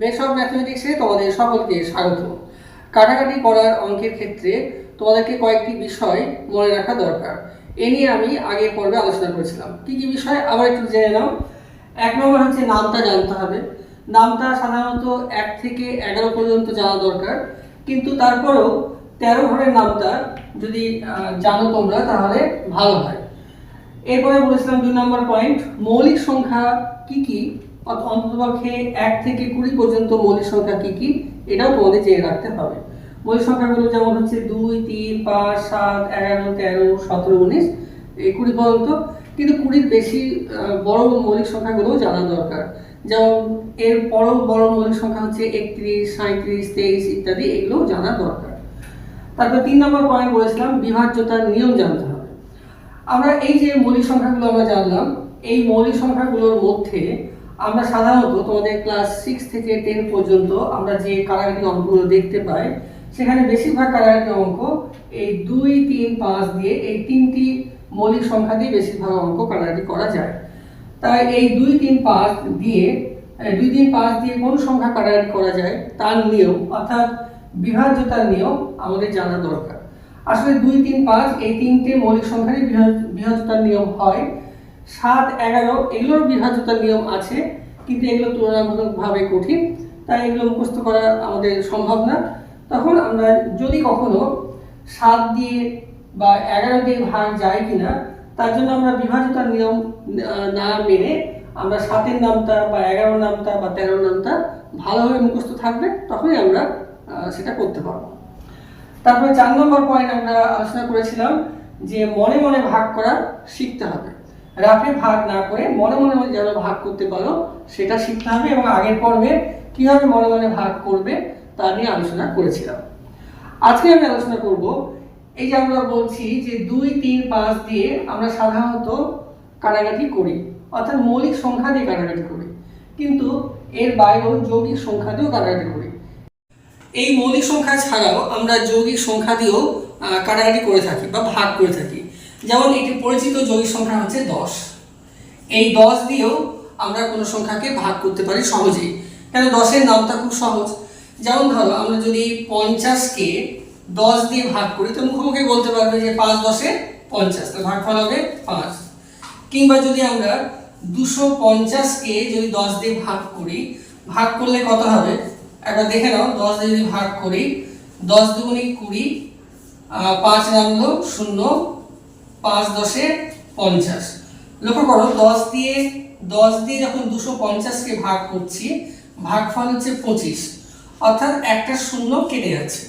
Base of ম্যাথমেটিক্সে তোমাদের সকলকে স্বাগত। কাটাকাটি করার অঙ্কের ক্ষেত্রে তোমাদেরকে কয়েকটি বিষয় মনে রাখা দরকার। এ নিয়ে আমি আগের পর্বে আলোচনা করেছিলাম। কি কি বিষয়? আবার একটু জেনে নাও। এক নম্বর হচ্ছে নামটা জানতে হবে। নামটা সাধারণত এক থেকে এগারো পর্যন্ত জানা দরকার। কিন্তু তারপরেও তেরো ঘরের নামটা যদি জানো তোমরা, তাহলে ভালো হয়। এরপরে বলেছিলাম দুই নম্বর পয়েন্ট মৌলিক সংখ্যা কি কি? অন্ততপক্ষে এক থেকে কুড়ি পর্যন্ত মৌলিক সংখ্যা কি কি, এটাও তোমাদের জেনে রাখতে হবে। মৌলিক সংখ্যাগুলো যেমন হচ্ছে দুই, তিন, পাঁচ, সাত, এগারো, তেরো, সতেরো, উনিশ, এই কুড়ি পর্যন্ত। কিন্তু কুড়ির বেশি বড় মৌলিক সংখ্যাগুলোও জানা দরকার। যেমন এর বড় বড় মৌলিক সংখ্যা হচ্ছে একত্রিশ সাঁত্রিশ তেইশ ইত্যাদি, এগুলোও জানা দরকার। তারপর তিন নম্বর পয়েন্ট বলেছিলাম, বিভাজ্যতার নিয়ম জানতে হবে। আমরা এই যে মৌলিক সংখ্যাগুলো আমরা জানলাম, এই মৌলিক সংখ্যাগুলোর মধ্যে আমরা সাধারণত তোমাদের ক্লাস সিক্স থেকে টেন পর্যন্ত আমরা যে কারাগারি অঙ্কগুলো দেখতে পাই, সেখানে বেশিরভাগ কারাগারি অঙ্ক এই দুই, তিন, পাঁচ দিয়ে এই তিনটি মৌলিক সংখ্যা দিয়ে বেশিরভাগ অঙ্ক কারাগারি করা যায়। তাই এই দুই, তিন, পাঁচ দিয়ে দুই, তিন, পাঁচ দিয়ে কোন সংখ্যা কাটাকাটি করা যায়? তার নিয়ম, অর্থাৎ বিভাজ্যতার নিয়ম আমাদের জানা দরকার। আসলে দুই, তিন, পাঁচ এই তিনটে মৌলিক সংখ্যারই বিভাজ্যতার নিয়ম হয়। সাত, এগারো, এগুলোর বিভাজ্যতার নিয়ম আছে, কিন্তু এগুলো তুলনামূলকভাবে কঠিন, তাই এগুলো মুখস্থ করা আমাদের সম্ভব না। তখন আমরা যদি কখনো সাত দিয়ে বা এগারো দিয়ে ভাগ যায় কিনা, তার জন্য আমরা বিভাজ্যতার নিয়ম না মেনে আমরা সাতের নামটা বা এগারো নামটা বা তেরো নামটা ভালোভাবে মুখস্থ থাকবে, তখনই আমরা সেটা করতে পারব। তারপরে চার নম্বর পয়েন্ট আমরা আলোচনা করেছিলাম যে মনে মনে ভাগ করা শিখতে হবে। রাফে ভাগ না করে মনে মনে মনে যেন ভাগ করতে পারো, সেটা শিখতে হবে এবং আগের পর্বে কীভাবে মনে মনে ভাগ করবে তা নিয়ে আলোচনা করেছিলাম। আজকে আমি আলোচনা করব এই যে আমরা বলছি যে দুই, তিন, পাঁচ দিয়ে আমরা সাধারণত কাটাকাটি করি, অর্থাৎ মৌলিক সংখ্যা দিয়ে কাটাকাটি করি, কিন্তু এর বাইরেও যৌগিক সংখ্যা দিয়েও কাটাকাটি করি। এই মৌলিক সংখ্যা ছাড়াও আমরা যৌগিক সংখ্যা দিয়েও কাটাকাটি করে থাকি বা ভাগ করে থাকি। যেমন একটি পরিচিত যৌগিক সংখ্যা হচ্ছে দশ। এই দশ দিয়েও আমরা কোনো সংখ্যাকে ভাগ করতে পারি সহজেই। কেন দশের নামটা খুব সহজ। যেমন ধরো, আমরা যদি পঞ্চাশকে দশ দিয়ে ভাগ করি, তো মুখোমুখি বলতে পারবে যে পাঁচ দশে পঞ্চাশ, তো ভাগফল হবে পাঁচ। কিংবা যদি আমরা দুশো পঞ্চাশকে যদি দশ দিয়ে ভাগ করি, ভাগ করলে কত হবে? একবার দেখে নাও, দশ দিয়ে যদি ভাগ করি, দশ দুগুণি কুড়ি পাঁচ নামলো শূন্য পাঁচ দশে পঞ্চাশ। লক্ষ্য করো, দশ দিয়ে দশ দিয়ে যখন দুশো পঞ্চাশকে ভাগ করছি, ভাগফল হচ্ছে পঁচিশ। অর্থাৎ একটা শূন্য কেটে যাচ্ছে।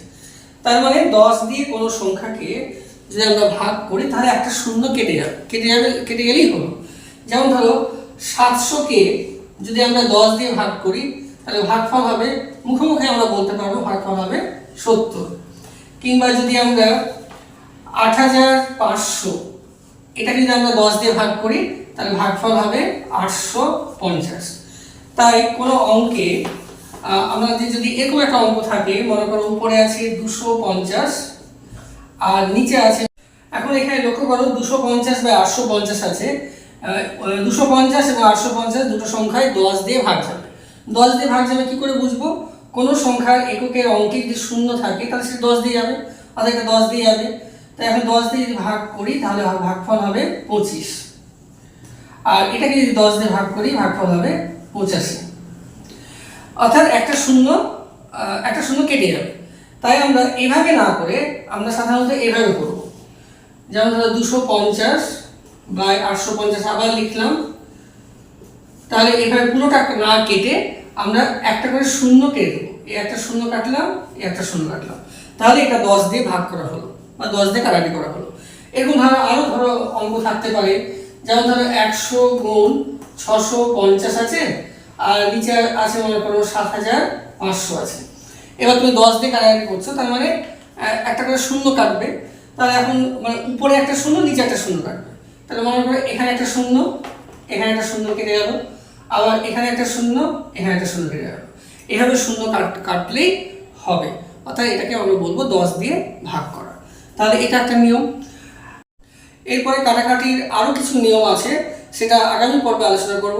তার মানে দশ দিয়ে কোনো সংখ্যাকে যদি আমরা ভাগ করি, তাহলে একটা শূন্য কেটে যাবে। কেটে যাবে, কেটে গেলেই হলো। যেমন ধরো, সাতশোকে যদি আমরা দশ দিয়ে ভাগ করি, তাহলে ভাগফল হবে, মুখোমুখি আমরা বলতে পারব ভাগফল হবে সত্তর। কিংবা যদি আমরা আট হাজার পাঁচশো। এটাকে যদি আমরা দশ দিয়ে ভাগ করি, তাহলে ভাগফল হবে আটশো পঞ্চাশ। তাই কোনো অঙ্কে আমাদের যদি এরকম একটা অঙ্ক থাকে, মনে করো উপরে আছে দুশো পঞ্চাশ, আর নিচে আছে, এখন এখানে লক্ষ্য করো দুশো পঞ্চাশ বা আটশো পঞ্চাশ আছে দুশো পঞ্চাশ এবং আটশো পঞ্চাশ দুটো সংখ্যায় দশ দিয়ে ভাগ যাবে। দশ দিয়ে ভাগ যাবে কি করে বুঝব? কোনো সংখ্যার এককের অঙ্কে যদি শূন্য থাকে, তাহলে সেটা দশ দিয়ে যাবে অর্থাৎ এটা দশ দিয়ে যাবে। তাই এখন দশ দিয়ে যদি ভাগ করি, তাহলে ভাগ- ভাগফল হবে পঁচিশ। আর এটাকে যদি দশ দিয়ে ভাগ করি, ভাগফল হবে পঁচাশি। অর্থাৎ একটা শূন্য একটা শূন্য কেটে যাবে। তাই আমরা এভাবে না করে আমরা সাধারণত এভাবে করব। যেমন ধরো দুশো পঞ্চাশ বাই আটশো পঞ্চাশ আবার লিখলাম। তাহলে এভাবে পুরোটা না কেটে আমরা একটা করে শূন্য কেটে দেবো। একটা শূন্য কাটলাম এই একটা শূন্য কাটলাম। তাহলে এটা দশ দিয়ে ভাগ করা হলো। বা দশ দিয়ে কাটাটি করা হলো। এরকম ধরো আরও ধরো অঙ্ক থাকতে পারে। যেমন ধরো একশো গুণ ছশো পঞ্চাশ আছে, আর নিচে আছে মনে করো সাত হাজার পাঁচশো আছে। এবার তুমি দশ দিয়ে কাটাকাটি করছ, তার মানে একটা করে শূন্য কাটবে। তাহলে এখন মানে উপরে একটা শূন্য, নিচে একটা শূন্য কাটবে। তাহলে মনে করো এখানে একটা শূন্য, এখানে একটা শূন্য কেটে গেল। আবার এখানে একটা শূন্য, এখানে একটা শূন্য কেটে গেল। এভাবে শূন্য কাট, কাটলেই হবে। অর্থাৎ এটাকে আমরা বলব দশ দিয়ে ভাগ করা। তাহলে এটা একটা নিয়ম। এরপরে কাটাকাটির আরও কিছু নিয়ম আছে, সেটা আগামী পর্বে আলোচনা করব।